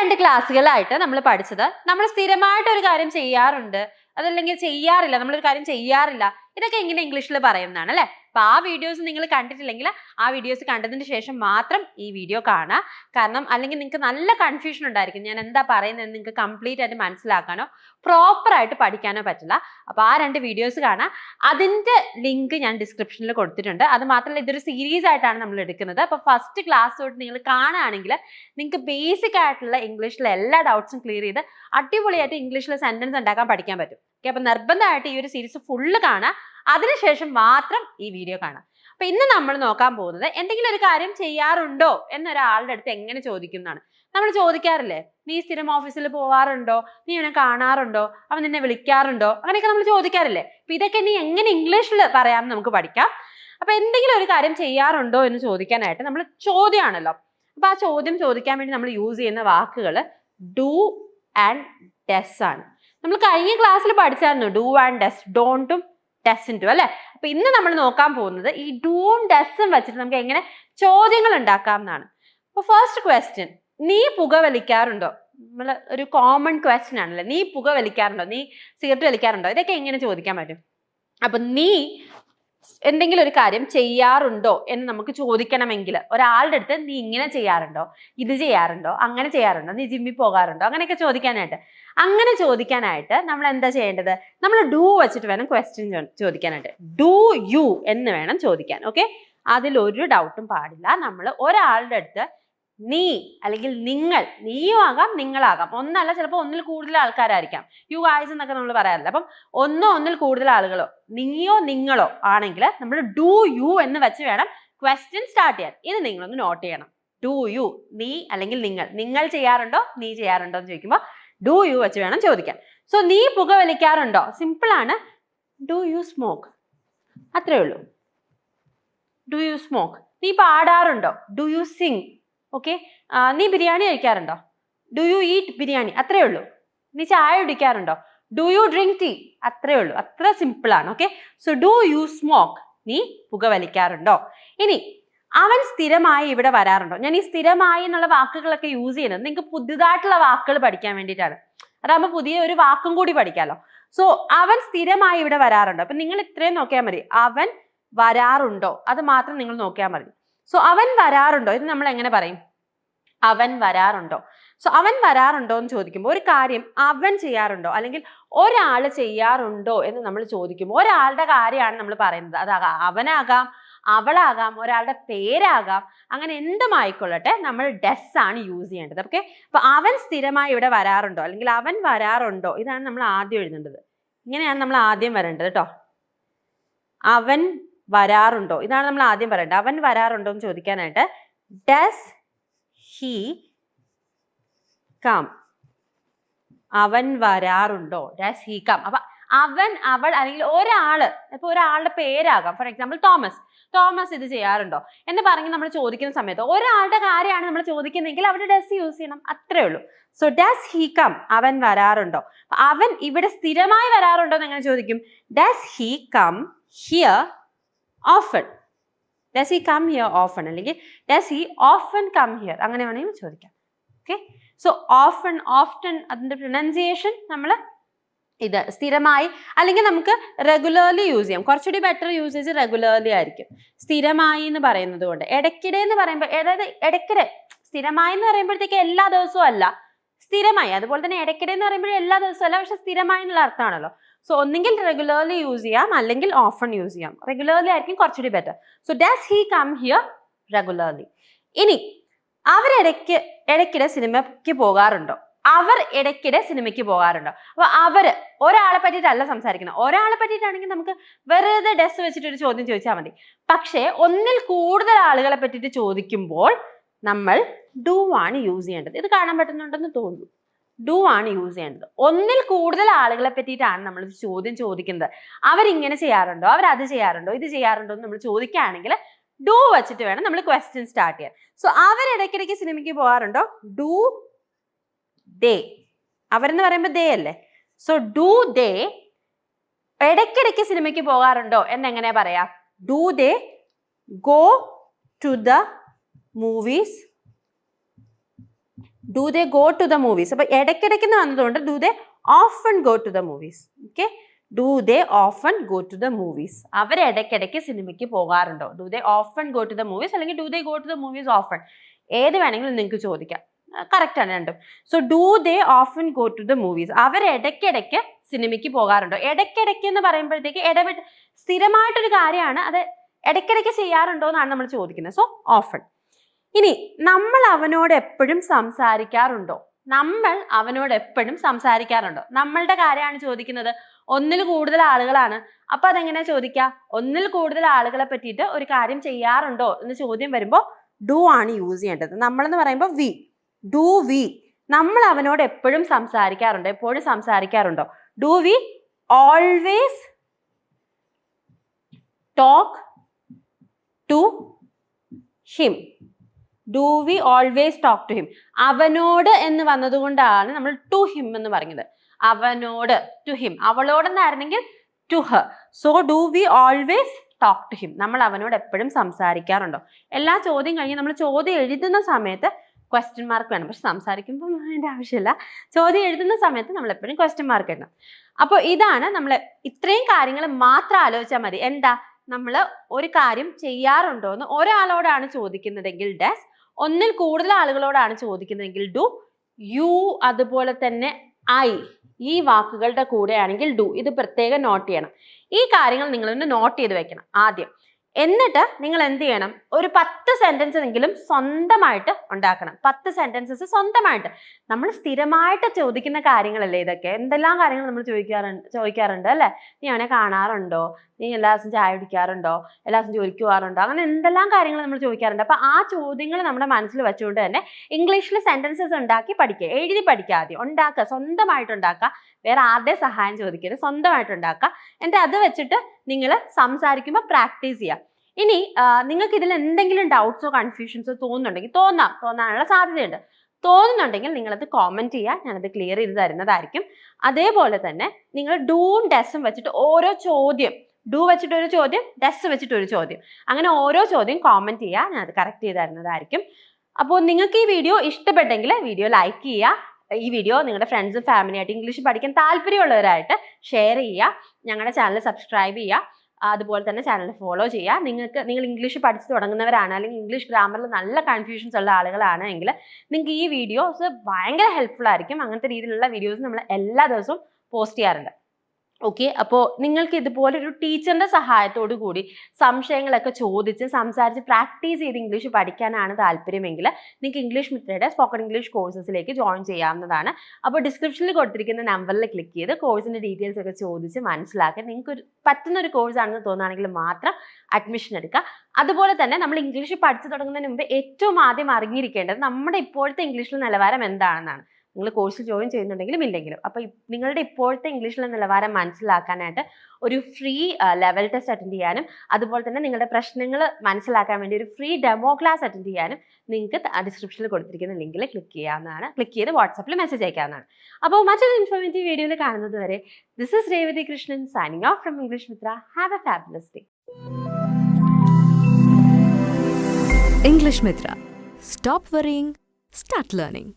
രണ്ട് ക്ലാസ്സുകളായിട്ട് നമ്മൾ പഠിച്ചത്. നമ്മൾ സ്ഥിരമായിട്ട് ഒരു കാര്യം ചെയ്യാറുണ്ട്. അതല്ലെങ്കിൽ ചെയ്യാറില്ല. നമ്മളൊരു കാര്യം ചെയ്യാറില്ല. ഇതൊക്കെ എങ്ങനെ ഇംഗ്ലീഷിൽ പറയുന്നതാണ് അല്ലെ? അപ്പൊ ആ വീഡിയോസ് നിങ്ങൾ കണ്ടിട്ടില്ലെങ്കിൽ ആ വീഡിയോസ് കണ്ടതിന് ശേഷം മാത്രം ഈ വീഡിയോ കാണുക. കാരണം അല്ലെങ്കിൽ നിങ്ങൾക്ക് നല്ല കൺഫ്യൂഷൻ ഉണ്ടായിരിക്കും. ഞാൻ എന്താ പറയുന്നത് നിങ്ങൾക്ക് കംപ്ലീറ്റ് ആയിട്ട് മനസ്സിലാക്കാനോ പ്രോപ്പർ ആയിട്ട് പഠിക്കാനോ പറ്റില്ല. അപ്പോൾ ആ രണ്ട് വീഡിയോസ് കാണാം അതിന്റെ ലിങ്ക് ഞാൻ ഡിസ്ക്രിപ്ഷനിൽ കൊടുത്തിട്ടുണ്ട്. അത് മാത്രമല്ല ഇതൊരു സീരീസ് ആയിട്ടാണ് നമ്മൾ എടുക്കുന്നത്. അപ്പോൾ ഫസ്റ്റ് ക്ലാസ് തൊട്ട് നിങ്ങൾ കാണുകയാണെങ്കിൽ നിങ്ങൾക്ക് ബേസിക് ആയിട്ടുള്ള ഇംഗ്ലീഷിലെ എല്ലാ ഡൗട്ട്സും ക്ലിയർ ചെയ്ത് അടിപൊളിയായിട്ട് ഇംഗ്ലീഷിൽ സെന്റൻസ് ഉണ്ടാക്കാൻ പഠിക്കാൻ പറ്റും. ഓക്കെ അപ്പൊ നിർബന്ധമായിട്ട് ഈ ഒരു സീരീസ് ഫുള്ള് കാണാം അതിനുശേഷം മാത്രം ഈ വീഡിയോ കാണാം. അപ്പൊ ഇന്ന് നമ്മൾ നോക്കാൻ പോകുന്നത് എന്തെങ്കിലും ഒരു കാര്യം ചെയ്യാറുണ്ടോ എന്നൊരാളുടെ അടുത്ത് എങ്ങനെ ചോദിക്കുന്നതാണ്. നമ്മൾ ചോദിക്കാറില്ലേ നീ സ്ഥിരം ഓഫീസിൽ പോവാറുണ്ടോ? നീ ഇവനെ കാണാറുണ്ടോ? അവൻ നിന്നെ വിളിക്കാറുണ്ടോ? അങ്ങനെയൊക്കെ നമ്മൾ ചോദിക്കാറില്ലേ. അപ്പൊ ഇതൊക്കെ നീ എങ്ങനെ ഇംഗ്ലീഷിൽ പറയാമെന്ന് നമുക്ക് പഠിക്കാം. അപ്പൊ എന്തെങ്കിലും ഒരു കാര്യം ചെയ്യാറുണ്ടോ എന്ന് ചോദിക്കാനായിട്ട് നമ്മൾ ചോദ്യമാണല്ലോ. അപ്പൊ ആ ചോദ്യം ചോദിക്കാൻ വേണ്ടി നമ്മൾ യൂസ് ചെയ്യുന്ന വാക്കുകൾ ഡു ആൻഡ് ഡെസ് ആണ്. നമ്മൾ കഴിഞ്ഞ ക്ലാസ്സിൽ പഠിച്ചായിരുന്നു ഡു ആൻഡ് ഡെസ് ഡോണ്ടും ഡെസിന്റും അല്ലെ? അപ്പൊ ഇന്ന് നമ്മൾ നോക്കാൻ പോകുന്നത് ഈ ഡൂം ഡസും വെച്ചിട്ട് നമുക്ക് എങ്ങനെ ചോദ്യങ്ങൾ ഉണ്ടാക്കാം എന്നാണ്. അപ്പൊ ഫസ്റ്റ് ക്വസ്റ്റ്യൻ നീ പുക വലിക്കാറുണ്ടോ നമ്മൾ ഒരു കോമൺ ക്വസ്റ്റ്യൻ ആണല്ലേ? നീ പുക വലിക്കാറുണ്ടോ നീ സിഗരറ്റ് വലിക്കാറുണ്ടോ? ഇതൊക്കെ എങ്ങനെ ചോദിക്കാൻ പറ്റും? അപ്പൊ നീ എന്തെങ്കിലും ഒരു കാര്യം ചെയ്യാറുണ്ടോ എന്ന് നമുക്ക് ചോദിക്കണമെങ്കിൽ ഒരാളുടെ അടുത്ത് നീ ഇങ്ങനെ ചെയ്യാറുണ്ടോ? ഇത് ചെയ്യാറുണ്ടോ? അങ്ങനെ ചെയ്യാറുണ്ടോ? നീ ജിമ്മിൽ പോകാറുണ്ടോ? അങ്ങനെയൊക്കെ ചോദിക്കാനായിട്ട്. അങ്ങനെ ചോദിക്കാനായിട്ട് നമ്മൾ എന്താ ചെയ്യേണ്ടത്? നമ്മൾ ഡു വെച്ചിട്ട് വേണം ക്വസ്റ്റ്യൻ ചോദിക്കാനായിട്ട്. ഡു യു എന്ന് വേണം ചോദിക്കാൻ ഓക്കെ ഒരു ഡൗട്ടും പാടില്ല. നമ്മൾ ഒരാളുടെ അടുത്ത് നീ അല്ലെങ്കിൽ നിങ്ങൾ നീയും ആകാം നിങ്ങളാകാം. ഒന്നല്ല ചിലപ്പോൾ ഒന്നിൽ കൂടുതൽ ആൾക്കാരായിരിക്കാം. യു ആയിസ് എന്നൊക്കെ നമ്മൾ പറയാറില്ല? അപ്പം ഒന്നോ ഒന്നിൽ കൂടുതൽ ആളുകളോ നീയോ നിങ്ങളോ ആണെങ്കിൽ നമ്മൾ ഡു യു എന്ന് വെച്ച് വേണം ക്വസ്റ്റ്യൻ സ്റ്റാർട്ട് ചെയ്യാൻ. ഇത് നിങ്ങളൊന്ന് നോട്ട് ചെയ്യണം. ഡു യു നീ അല്ലെങ്കിൽ നിങ്ങൾ. നിങ്ങൾ ചെയ്യാറുണ്ടോ? നീ ചെയ്യാറുണ്ടോ എന്ന് ചോദിക്കുമ്പോൾ ഡു യു വെച്ച് വേണം ചോദിക്കാൻ. സോ നീ പുക വലിക്കാറുണ്ടോ? സിമ്പിൾ ആണ്. ഡു യു സ്മോക്ക് അത്രേ ഉള്ളൂ. ഡു യു സ്മോക്ക് നീ പാടാറുണ്ടോ ഡു യു സിങ് ഓക്കെ നീ biryani കഴിക്കാറുണ്ടോ? Do you eat biryani? അത്രേ ഉള്ളൂ. നീ ചായ കുടിക്കാറുണ്ടോ? ഡു യു ഡ്രിങ്ക് ടീ അത്രേ ഉള്ളൂ. അത്ര സിമ്പിൾ ആണ്. Okay so do you smoke നീ പുക വലിക്കാറുണ്ടോ? ഇനി അവൻ സ്ഥിരമായി ഇവിടെ വരാറുണ്ടോ? ഞാൻ ഈ സ്ഥിരമായി എന്നുള്ള വാക്കുകളൊക്കെ യൂസ് ചെയ്യുന്നത് നിങ്ങൾക്ക് പുതിയതായിട്ടുള്ള വാക്കുകൾ പഠിക്കാൻ വേണ്ടിയിട്ടാണ്. അതാകുമ്പോൾ പുതിയ ഒരു വാക്കും കൂടി പഠിക്കാമല്ലോ സോ അവൻ സ്ഥിരമായി ഇവിടെ വരാറുണ്ടോ? അപ്പൊ നിങ്ങൾ ഇത്രയും നോക്കിയാൽ മതി. അവൻ വരാറുണ്ടോ? അത് മാത്രം നിങ്ങൾ നോക്കിയാൽ മതി. സോ അവൻ വരാറുണ്ടോ? ഇത് നമ്മൾ എങ്ങനെ പറയും? അവൻ വരാറുണ്ടോ? സോ അവൻ വരാറുണ്ടോ എന്ന് ചോദിക്കുമ്പോൾ ഒരു കാര്യം അവൻ ചെയ്യാറുണ്ടോ? അല്ലെങ്കിൽ ഒരാൾ ചെയ്യാറുണ്ടോ എന്ന് നമ്മൾ ചോദിക്കുമ്പോൾ ഒരാളുടെ കാര്യമാണ് നമ്മൾ പറയുന്നത്. അത് അവനാകാം അവളാകാം ഒരാളുടെ പേരാകാം അങ്ങനെ എന്തും ആയിക്കൊള്ളട്ടെ നമ്മൾ ഡെസ് ആണ് യൂസ് ചെയ്യേണ്ടത്. ഓക്കെ അപ്പൊ അവൻ സ്ഥിരമായി ഇവിടെ വരാറുണ്ടോ? അല്ലെങ്കിൽ അവൻ വരാറുണ്ടോ? ഇതാണ് നമ്മൾ ആദ്യം എഴുതേണ്ടത്. ഇങ്ങനെയാണ് നമ്മൾ ആദ്യം വരേണ്ടത് കേട്ടോ അവൻ വരാറുണ്ടോ? ഇതാണ് നമ്മൾ ആദ്യം പറയേണ്ടത്. അവൻ വരാറുണ്ടോ എന്ന് ചോദിക്കാനായിട്ട് ഡസ് ഹി കം അവൻ വരാറുണ്ടോ? ഡസ് ഹി കം അപ്പൊ അവൻ അവൾ അല്ലെങ്കിൽ ഒരാൾ ഇപ്പൊ ഒരാളുടെ പേരാകാം. For example Thomas. തോമസ് ഇത് ചെയ്യാറുണ്ടോ? എന്ന് പറഞ്ഞ് നമ്മൾ ചോദിക്കുന്ന സമയത്ത് ഒരാളുടെ കാര്യമാണ് നമ്മൾ ചോദിക്കുന്നതെങ്കിൽ അവിടെ ഡസ് യൂസ് ചെയ്യണം? അത്രേ ഉള്ളൂ. സോ ഡസ് ഹീ കം അവൻ വരാറുണ്ടോ? അവൻ ഇവിടെ സ്ഥിരമായി വരാറുണ്ടോ എന്ന് അങ്ങനെ ചോദിക്കും? Does he come here often does he come here often അല്ലെങ്കിൽ does he often come here അങ്ങനെ വേണമെങ്കിൽ ചോദിക്കാം. ഓക്കെ സോ ഓഫൺ ഓഫ്റ്റൺ അതിന്റെ പ്രൊനൗൺസിയേഷൻ നമ്മൾ ഇത് സ്ഥിരമായി അല്ലെങ്കിൽ നമുക്ക് റെഗുലർലി യൂസ് ചെയ്യാം. കുറച്ചുകൂടി ബെറ്റർ യൂസേജ് റെഗുലർലി ആയിരിക്കും. സ്ഥിരമായി എന്ന് പറയുന്നത് കൊണ്ട്. ഇടയ്ക്കിടെ എന്ന് പറയുമ്പോൾ അതായത് ഇടയ്ക്കിടെ സ്ഥിരമായി എന്ന് പറയുമ്പോഴത്തേക്ക് എല്ലാ ദിവസവും അല്ല സ്ഥിരമായി. അതുപോലെ തന്നെ ഇടയ്ക്കിടെ എന്ന് പറയുമ്പോൾ എല്ലാ ദിവസവും അല്ല പക്ഷെ സ്ഥിരമായി എന്നുള്ള അർത്ഥമാണല്ലോ. സോ ഒന്നെങ്കിൽ റെഗുലർലി യൂസ് ചെയ്യാം അല്ലെങ്കിൽ ഓഫൺ യൂസ് ചെയ്യാം. റെഗുലർലി ആയിരിക്കും കുറച്ചുകൂടി better so does he come here regularly ഇനി അവരിടയ്ക്ക് ഇടയ്ക്കിടെ സിനിമയ്ക്ക് പോകാറുണ്ടോ? അവർ ഇടയ്ക്കിടെ സിനിമയ്ക്ക് പോകാറുണ്ടോ. അപ്പൊ അവർ ഒരാളെ പറ്റിയിട്ടല്ല സംസാരിക്കണം ഒരാളെ പറ്റിയിട്ടാണെങ്കിൽ നമുക്ക് വെറുതെ ഡെസ് വെച്ചിട്ട് ഒരു ചോദ്യം ചോദിച്ചാൽ മതി. പക്ഷേ ഒന്നിൽ കൂടുതൽ ആളുകളെ പറ്റിയിട്ട് ചോദിക്കുമ്പോൾ നമ്മൾ ഡു ആണ് യൂസ് ചെയ്യേണ്ടത്. ഇത് കാണാൻ പറ്റുന്നുണ്ടെന്ന് തോന്നുന്നു. ഡു ആണ് യൂസ് ചെയ്യേണ്ടത്. ഒന്നിൽ കൂടുതൽ ആളുകളെ പറ്റിയിട്ടാണ് നമ്മൾ ചോദ്യം ചോദിക്കുന്നത്. അവരിങ്ങനെ ചെയ്യാറുണ്ടോ? അവർ അത് ചെയ്യാറുണ്ടോ? ഇത് ചെയ്യാറുണ്ടോ എന്ന് നമ്മൾ ചോദിക്കുകയാണെങ്കിൽ ഡു വെച്ചിട്ട് വേണം നമ്മൾ ക്വസ്റ്റ്യൻ സ്റ്റാർട്ട് ചെയ്യാൻ. സോ അവർ ഇടയ്ക്കിടയ്ക്ക് സിനിമയ്ക്ക് പോകാറുണ്ടോ? Do they. അവരെന്ന് പറയുമ്പോൾ ദേ അല്ലേ? സോ ഡു ദേ ഇടയ്ക്കിടയ്ക്ക് സിനിമയ്ക്ക് പോകാറുണ്ടോ എന്നെങ്ങനെ പറയാ? Do they go to the movies do they go to the movies അപ്പൊ ഇടയ്ക്കിടയ്ക്ക് എന്ന് വന്നതുകൊണ്ട് do they often go to the movies okay do they often go to the movies അവർ ഇടയ്ക്കിടയ്ക്ക് സിനിമയ്ക്ക് പോകാറുണ്ടോ? Do they often go to the movies അല്ലെങ്കിൽ do they go to the movies often ഏത് വേണമെങ്കിലും നിങ്ങൾക്ക് ചോദിക്കാം. കറക്റ്റ് ആണ് രണ്ടും. So do they often go to the movies അവർ ഇടയ്ക്കിടയ്ക്ക് സിനിമയ്ക്ക് പോകാറുണ്ടോ? ഇടയ്ക്കിടയ്ക്ക് എന്ന് പറയുമ്പോഴത്തേക്ക് ഇടപെട്ട് സ്ഥിരമായിട്ടൊരു കാര്യമാണ്. അത് ഇടയ്ക്കിടയ്ക്ക് ചെയ്യാറുണ്ടോ എന്നാണ് നമ്മൾ ചോദിക്കുന്നത്. സോ ഓഫൺ ഇനി നമ്മൾ അവനോട് എപ്പോഴും സംസാരിക്കാറുണ്ടോ? നമ്മൾ അവനോട് എപ്പോഴും സംസാരിക്കാറുണ്ടോ? നമ്മളുടെ കാര്യമാണ് ചോദിക്കുന്നത്. ഒന്നിൽ കൂടുതൽ ആളുകളാണ്. അപ്പൊ അതെങ്ങനെ ചോദിക്കുക ഒന്നിൽ കൂടുതൽ ആളുകളെ പറ്റിയിട്ട് ഒരു കാര്യം ചെയ്യാറുണ്ടോ? എന്ന് ചോദ്യം വരുമ്പോൾ ഡു ആണ് യൂസ് ചെയ്യേണ്ടത്. നമ്മളെന്ന് പറയുമ്പോൾ വി ഡു വി നമ്മൾ അവനോട് എപ്പോഴും സംസാരിക്കാറുണ്ടോ എപ്പോഴും സംസാരിക്കാറുണ്ടോ? Do we always talk to him do we always talk to him അവനോട് എന്ന് വന്നതുകൊണ്ടാണ് നമ്മൾ ടു ഹിം എന്ന് പറഞ്ഞത് അവനോട് to him അവളോടെന്നായിരുന്നെങ്കിൽ to her so do we always talk to him നമ്മൾ അവനോട് എപ്പോഴും സംസാരിക്കാറുണ്ടോ? എല്ലാ ചോദ്യം കഴിഞ്ഞ് നമ്മൾ ചോദ്യം എഴുതുന്ന സമയത്ത് ക്വസ്റ്റ്യൻ മാർക്ക് വേണം. പക്ഷെ സംസാരിക്കുമ്പോൾ അതിന്റെ ആവശ്യമില്ല ചോദ്യം എഴുതുന്ന സമയത്ത് നമ്മൾ എപ്പോഴും ക്വസ്റ്റ്യൻ മാർക്ക് ഇടണം. അപ്പോൾ ഇതാണ് നമ്മൾ ഇത്രയും കാര്യങ്ങൾ മാത്രം ആലോചിച്ചാൽ മതി. എന്താ? നമ്മൾ ഒരു കാര്യം ചെയ്യാറുണ്ടോ എന്ന് ഒരാളോടാണ് ചോദിക്കുന്നതെങ്കിൽ ഡസ് ഒന്നിൽ കൂടുതൽ ആളുകളോടാണ് ചോദിക്കുന്നതെങ്കിൽ ഡു യു അതുപോലെ തന്നെ ഐ ഈ വാക്കുകളുടെ കൂടെയാണെങ്കിൽ ഡു ഇത് പ്രത്യേകം നോട്ട് ചെയ്യണം. ഈ കാര്യങ്ങൾ നിങ്ങളൊന്ന് നോട്ട് ചെയ്ത് വെക്കണം ആദ്യം. എന്നിട്ട് നിങ്ങൾ എന്ത് ചെയ്യണം? ഒരു പത്ത് സെന്റൻസ് എങ്കിലും സ്വന്തമായിട്ട് ഉണ്ടാക്കണം. പത്ത് സെന്റൻസസ് സ്വന്തമായിട്ട്. നമ്മൾ സ്ഥിരമായിട്ട് ചോദിക്കുന്ന കാര്യങ്ങളല്ലേ ഇതൊക്കെ? എന്തെല്ലാം കാര്യങ്ങൾ നമ്മൾ ചോദിക്കാറുണ്ട് ചോദിക്കാറുണ്ട് അല്ലേ? നീ അവനെ കാണാറുണ്ടോ? നീ എല്ലാ ദിവസം ചായ കുടിക്കാറുണ്ടോ? എല്ലാ ദിവസം ജോലിക്ക് പോകാറുണ്ടോ? അങ്ങനെ എന്തെല്ലാം കാര്യങ്ങൾ നമ്മൾ ചോദിക്കാറുണ്ട്. അപ്പൊ ആ ചോദ്യങ്ങൾ നമ്മുടെ മനസ്സിൽ വെച്ചുകൊണ്ട് തന്നെ ഇംഗ്ലീഷിൽ സെന്റൻസസ് ഉണ്ടാക്കി പഠിക്കുക. എഴുതി പഠിക്കുക ആദ്യം. ഉണ്ടാക്കുക. സ്വന്തമായിട്ട് ഉണ്ടാക്കുക. വേറെ ആരുടെ സഹായം ചോദിക്കരുത് സ്വന്തമായിട്ട് ഉണ്ടാക്കുക എന്നിട്ട് അത് വെച്ചിട്ട് നിങ്ങൾ സംസാരിക്കുമ്പോൾ പ്രാക്ടീസ് ചെയ്യുക. ഇനി നിങ്ങൾക്ക് ഇതിൽ എന്തെങ്കിലും ഡൗട്ട്സോ കൺഫ്യൂഷൻസോ തോന്നുന്നുണ്ടെങ്കിൽ തോന്നാം. തോന്നാനുള്ള സാധ്യതയുണ്ട്. തോന്നുന്നുണ്ടെങ്കിൽ നിങ്ങളത് കോമന്റ് ചെയ്യുക. ഞാനത് ക്ലിയർ ചെയ്ത് തരുന്നതായിരിക്കും. അതേപോലെ തന്നെ നിങ്ങൾ ഡൂവും ഡെസ്സും വെച്ചിട്ട് ഓരോ ചോദ്യം. ഡു വെച്ചിട്ട് ഒരു ചോദ്യം ഡെസ് വെച്ചിട്ട് ഒരു ചോദ്യം. അങ്ങനെ ഓരോ ചോദ്യം കോമന്റ് ചെയ്യുക. ഞാനത് കറക്റ്റ് ചെയ്ത് തരുന്നതായിരിക്കും. അപ്പോൾ നിങ്ങൾക്ക് ഈ വീഡിയോ ഇഷ്ടപ്പെട്ടെങ്കിൽ വീഡിയോ ലൈക്ക് ചെയ്യുക. ഈ വീഡിയോ നിങ്ങളുടെ ഫ്രണ്ട്സും ഫാമിലിയായിട്ട് ഇംഗ്ലീഷ് പഠിക്കാൻ താല്പര്യമുള്ളവരായിട്ട് ഷെയർ ചെയ്യുക. ഞങ്ങളുടെ ചാനൽ സബ്സ്ക്രൈബ് ചെയ്യുക. അതുപോലെ തന്നെ ചാനൽ ഫോളോ ചെയ്യുക. നിങ്ങൾക്ക് നിങ്ങൾ ഇംഗ്ലീഷ് പഠിച്ചു തുടങ്ങുന്നവരാണ് അല്ലെങ്കിൽ ഇംഗ്ലീഷ് ഗ്രാമറിൽ നല്ല കൺഫ്യൂഷൻസ് ഉള്ള ആളുകളാണ് എങ്കിൽ നിങ്ങൾക്ക് ഈ വീഡിയോസ് ഭയങ്കര ഹെൽപ്ഫുൾ ആയിരിക്കും. അങ്ങനത്തെ രീതിയിലുള്ള വീഡിയോസ് നമ്മൾ എല്ലാ ദിവസവും പോസ്റ്റ് ചെയ്യാറുണ്ട്. ഓക്കെ അപ്പോൾ നിങ്ങൾക്ക് ഇതുപോലെ ഒരു ടീച്ചറിന്റെ സഹായത്തോടു കൂടി സംശയങ്ങളൊക്കെ ചോദിച്ച് സംസാരിച്ച് പ്രാക്ടീസ് ചെയ്ത് ഇംഗ്ലീഷ് പഠിക്കാനാണ് താല്പര്യമെങ്കിൽ നിങ്ങൾക്ക് ഇംഗ്ലീഷ് മിത്രയുടെ സ്പോക്കൺ ഇംഗ്ലീഷ് കോഴ്സസിലേക്ക് ജോയിൻ ചെയ്യാവുന്നതാണ്. അപ്പോൾ ഡിസ്ക്രിപ്ഷനിൽ കൊടുത്തിരിക്കുന്ന നമ്പറിൽ ക്ലിക്ക് ചെയ്ത് കോഴ്സിന്റെ ഡീറ്റെയിൽസ് ഒക്കെ ചോദിച്ച് മനസ്സിലാക്കി നിങ്ങൾക്ക് ഒരു പറ്റുന്ന ഒരു കോഴ്സ് ആണെന്ന് തോന്നുകയാണെങ്കിൽ മാത്രം അഡ്മിഷൻ എടുക്കുക. അതുപോലെ തന്നെ നമ്മൾ ഇംഗ്ലീഷ് പഠിച്ചു തുടങ്ങുന്നതിന് മുമ്പ് ഏറ്റവും ആദ്യം അറിഞ്ഞിരിക്കേണ്ടത് നമ്മുടെ ഇപ്പോഴത്തെ ഇംഗ്ലീഷിലെ നിലവാരം എന്താണെന്നാണ്. നിങ്ങൾ കോഴ്സ് ജോയിൻ ചെയ്യുന്നുണ്ടെങ്കിലും ഇല്ലെങ്കിലും. അപ്പോൾ നിങ്ങളുടെ ഇപ്പോഴത്തെ ഇംഗ്ലീഷിലെ നിലവാരം മനസ്സിലാക്കാനായിട്ട് ഒരു ഫ്രീ ലെവൽ ടെസ്റ്റ് അറ്റൻഡ് ചെയ്യാനും അതുപോലെ തന്നെ നിങ്ങളുടെ പ്രശ്നങ്ങൾ മനസ്സിലാക്കാൻ വേണ്ടി ഒരു ഫ്രീ ഡെമോ ക്ലാസ് അറ്റൻഡ് ചെയ്യാനും നിങ്ങൾക്ക് ഡിസ്ക്രിപ്ഷനിൽ കൊടുത്തിരിക്കുന്ന ലിങ്കിൽ ക്ലിക്ക് ചെയ്യാവുന്നതാണ്. ക്ലിക്ക് ചെയ്ത് വാട്സാപ്പിൽ മെസ്സേജ് അയക്കാവുന്നതാണ്. അപ്പോൾ മറ്റൊരു ഇൻഫോർമേറ്റീവ് വീഡിയോയിൽ കാണുന്നത് വരെ this is Revathi Krishnan signing off from English Mitra have a fabulous day English Mitra. Stop worrying, start learning.